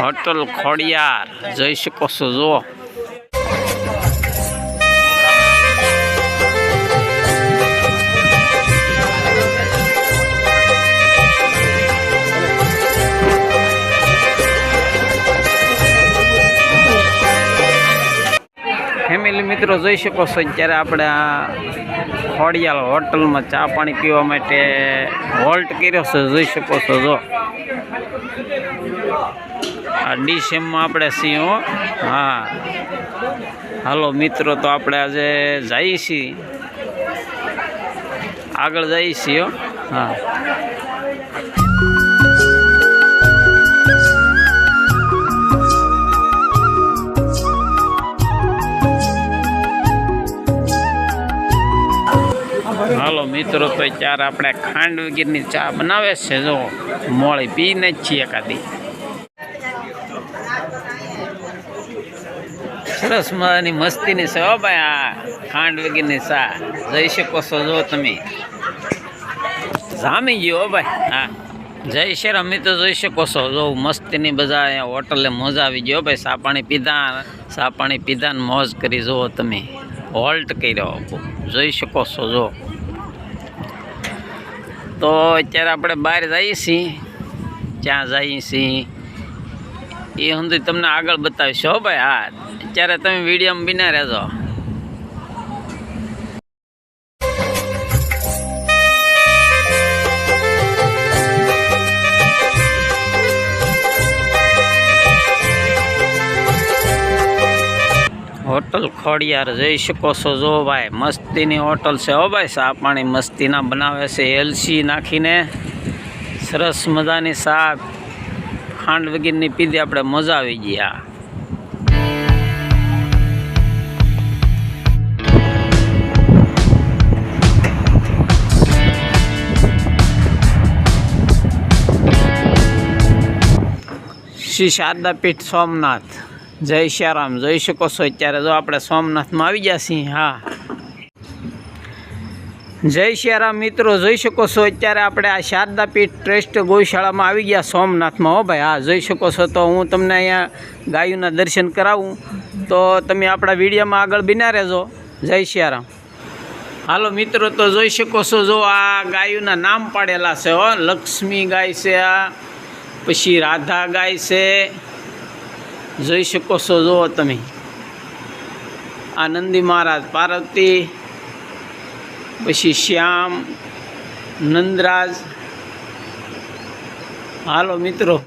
Hotel Khodiyar. જઈ શકો છો જો મિત્રો જોઈ શકો છો અત્યારે આપણે આ ખોડિયાલ હોટલમાં ચા પાણી પીવા માટે હોલ્ટ કર્યો છે, જોઈ શકો છો, જો. આ ડીસેમમાં આપણે સિંહ હા. હાલો, મિત્રો, તો આપણે આજે જઈએ છીએ. આગળ જઈએ છીએ હો. મિત્રો, તો ચાર આપણે ખાંડ વગેરેની ચા બનાવે છે. જો, મોળી પીને જ છીએ એકાદી. સરસ મજાની મસ્તીની છે હો ભાઈ આ ખાંડ વગેરેની ચા. જઈ શકો છો જો તમે. જામી ગયો ભાઈ. હા. જય શ્રી અમે તો જોઈ શકો છો. જો, મસ્તીની બધા હોટલે મોજા આવી ગયો ભાઈ. સાપાણી પીધા સાપાણી પીધા મોજ કરી જુઓ તમે. હોલ્ટ કર્યો. જોઈ શકો છો, જો. તો અત્યારે આપણે બહાર જઈએ છીએ. ત્યાં જઈએ છીએ. એ હું તમને આગળ બતાવીશ. હો ભાઈ, હા. અત્યારે તમે વિડીયોમાં બિના રહેજો. હોટલ ખોડિયાર જઈ શકો છો. જો ભાઈ, મસ્તીની હોટલ છે હો ભાઈ. સા પાણી મસ્તીના બનાવે છે. એલસી નાખીને સરસ મજાની ચા ખાંડ વગેરેની પીધી આપણે મજા આવી ગયા શ્રી શારદાપીઠ સોમનાથ. જય શ્યારામ, જોઈ શકો છો અત્યારે જો આપણે સોમનાથમાં આવી ગયા છીએ, હા. જય શ્યારામ મિત્રો, જોઈ શકો છો અત્યારે આપણે આ શારદાપીઠ ટ્રસ્ટ ગૌશાળામાં આવી ગયા સોમનાથમાં, હો ભાઈ, હા, જોઈ શકો છો તો હું તમને અહીંયા ગાયોના દર્શન કરાવું. તો તમે આપણા વિડીયોમાં આગળ બિના રહેજો. જય શ્યારામ. હાલો મિત્રો, તો જોઈ શકો છો જો આ ગાયોના નામ પાડેલા છે, હો, લક્ષ્મી ગાય છે આ, પછી રાધા ગાય છે જોઈ શકો છો, જુઓ તમે. આ નંદી મહારાજ પાર્વતી, પછી શ્યામ, નંદરાજ. હાલો મિત્રો.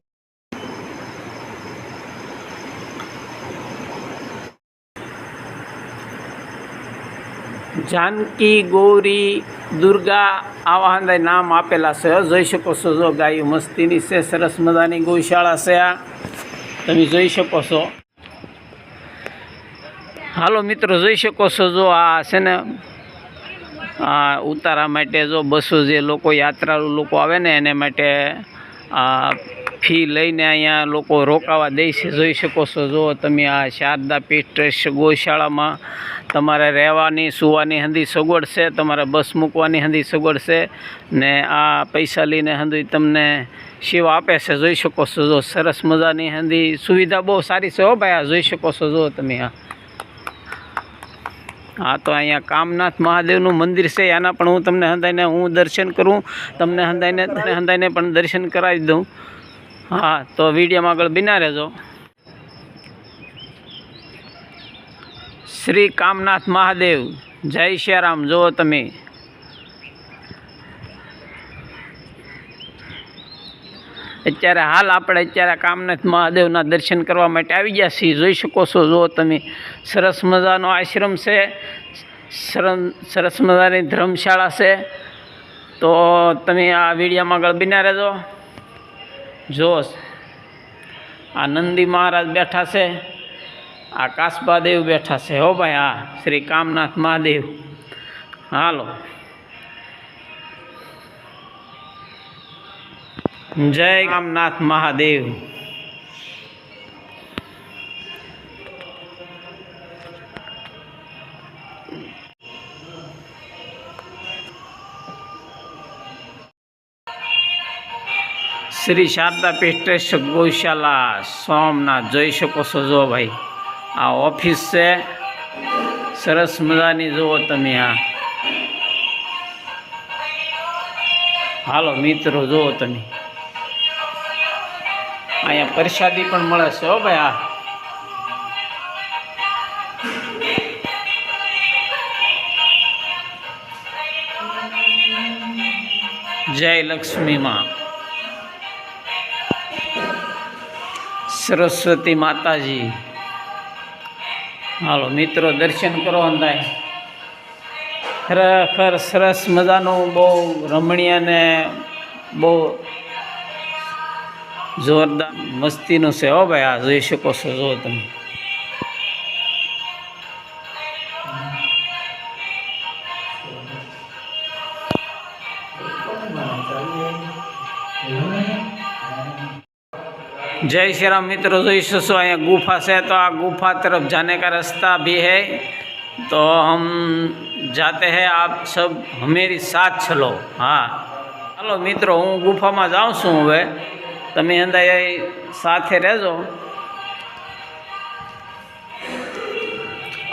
જાનકી, ગૌરી, દુર્ગા આવા હંદાય નામ આપેલા છે. જોઈ શકો છો, જો ગાયું મસ્તીની છે, સરસ મજાની ગૌશાળા છે આ. તમે જોઈ શકો છો. હાલો મિત્રો, જોઈ શકો છો જો આ છે ને, આ ઉતારા માટે જો બસો જે લોકો યાત્રાળુ લોકો આવે ને, એને માટે આ ફી લઈને અહીંયા લોકો રોકાવા દે છે. જોઈ શકો છો જો તમે આ શારદા પીઠ ગૌશાળામાં તમારે રહેવાની, સુવાની હંધી સગવડ છે, તમારે બસ મૂકવાની હંધી સગવડ છે ને, આ પૈસા લઈને હંધી તમને સેવા આપે છે, જોઈ શકો છો જો સરસ મજાની હંધી સુવિધા બહુ સારી છે હો ભાઈ, આ જોઈ શકો છો જો તમે આ. હા તો અહીંયા કામનાથ મહાદેવનું મંદિર છે એના પણ હું તમને હંધાઈને હું દર્શન કરું, તમને હંધાઈને હંધાઈને પણ દર્શન કરાવી દઉં. હા, તો વિડીયોમાં આગળ બિના રહેજો. શ્રી કામનાથ મહાદેવ, જય શ્યારામ, જુઓ તમે. અત્યારે હાલ આપણે અત્યારે કામનાથ મહાદેવના દર્શન કરવા માટે આવી ગયા છીએ. જોઈ શકો છો જો તમે. સરસ મજાનો આશ્રમ છે. સરસ મજાની ધર્મશાળા છે. તો તમે આ વિડીયામાં આગળ બિના રહેજો. જો આ નંદી મહારાજ બેઠા છે. આ કાસબાદેવ બેઠા છે. હો ભાઈ હા શ્રી કામનાથ મહાદેવ. હાલો. જય કામનાથ મહાદેવ. શ્રી શારદા પેસ્ટ્રેશ ગૌશાલા સોમનાથ જોઈ શકો છો જો ભાઈ. આ ઓફિસ છે. સરસ મજાની જુઓ તમે આ. હાલો મિત્રો જુઓ તમે. અહીંયા પ્રસાદી પણ મળે છે, હો ભાઈ, આ. જય લક્ષ્મી માં સરસ્વતી માતાજી. હાલો, મિત્રો, દર્શન કરો અંદાય. ખરેખર સરસ મજાનું બહુ રમણીય ને બહુ જોરદાર મસ્તીનું છે હો ભાઈ આ જોઈ શકો છો જો તમે जय श्री राम मित्रों जो सो यहाँ गुफा से तो आ गुफा तरफ जाने का रास्ता भी है तो हम जाते हैं आप सब हमारी साथ चलो हाँ चलो मित्रों हूँ गुफा में जाऊँ છું હવે તમે અંદાજે સાથે રહેજો.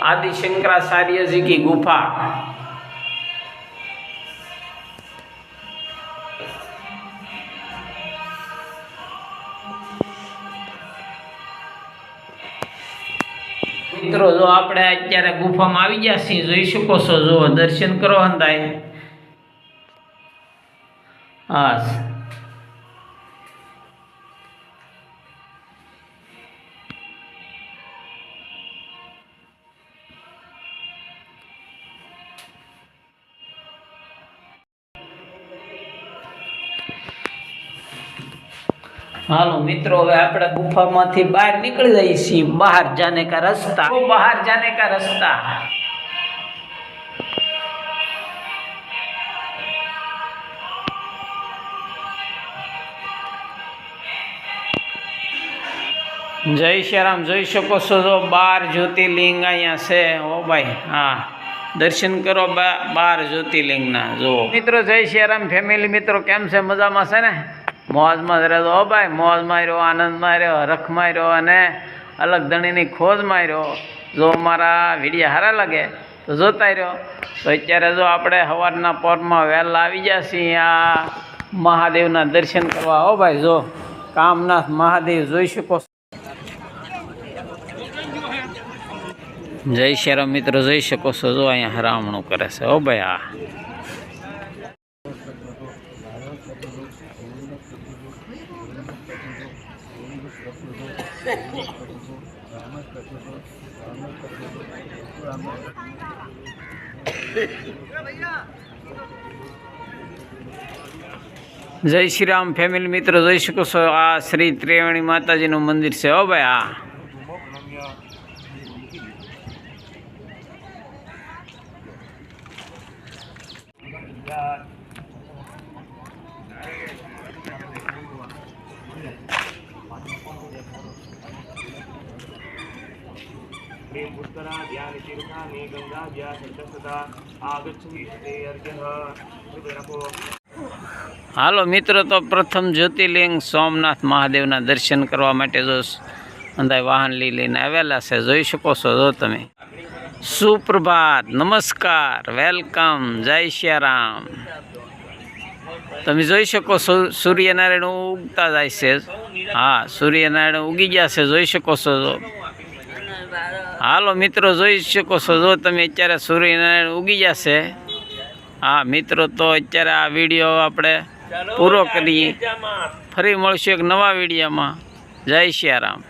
આદિ શંકરાચાર્યજી કી ગુફા. મિત્રો, જો આપણે અત્યારે ગુફામાં આવી ગયા છીએ, જોઈ શકો છો જો દર્શન કરો અંદાય હા હાલો મિત્રો, હવે આપણે ગુફામાંથી બહાર નીકળી જઈએ છીએ. બહાર જાને કા રસ્તા. બહાર જાને કા રસ્તા. જય શ્રી રામ જોઈ શકો છો જો બાર જ્યોતિર્લિંગ અહીંયા છે. ઓ ભાઈ, હા. દર્શન કરો બાર જ્યોતિર્લિંગના જો મિત્રો, જય શ્રી રામ ફેમિલી મિત્રો, કેમ છે? મજામાં છે ને? મોજમાં જ રહેજો ઓ ભાઈ મોજ માર્યો આનંદ માર્યો રખ માર્યો અને અલગ ધણીની ખોજ માર્યો જો મારા વિડીયા સારા લાગે તો જોતા રહ્યો. તો અત્યારે જો આપણે સવારના પોરમાં વહેલા આવી છીએ, આ મહાદેવના દર્શન કરવા. હો ભાઈ, જો કામનાથ મહાદેવ જોઈ શકો. જય શ્રી મિત્રો, જોઈ શકો છો, જો અહીંયા હરામણું કરે છે. હો ભાઈ, આ જય શ્રી રામ ફેમિલી મિત્રો, જોઈ શકો છો આ શ્રી ત્રિવેણી માતાજીનું મંદિર છે હો ભાઈ આ God. ध्यानतीर्थानि गङ्गाभ्या सन्तसदा आगच्छन्ति ते अर्घ्यः हृदयको હાલો મિત્રો તો પ્રથમ જ્યોતિર્લિંગ સોમનાથ મહાદેવના દર્શન કરવા માટે જો અંદાય વાહન લઈ લઈને આવેલા છે જોઈ શકો છો જો તમે સુપ્રભાત નમસ્કાર વેલકમ જય શ્રી રામ તમે જોઈ શકો છો સૂર્યનારાયણ ઉગતા જાય છે હા સૂર્યનારાયણ ઉગી ગયા છે જોઈ શકો છો જો હાલો મિત્રો જોઈ શકો છો જો તમે અત્યારે સૂર્યનારાયણ ઉગી જશે હા મિત્રો તો અત્યારે આ વીડિયો આપણે પૂરો કરીએ. ફરી મળશું એક નવા વિડીયોમાં. જય શ્રી રામ.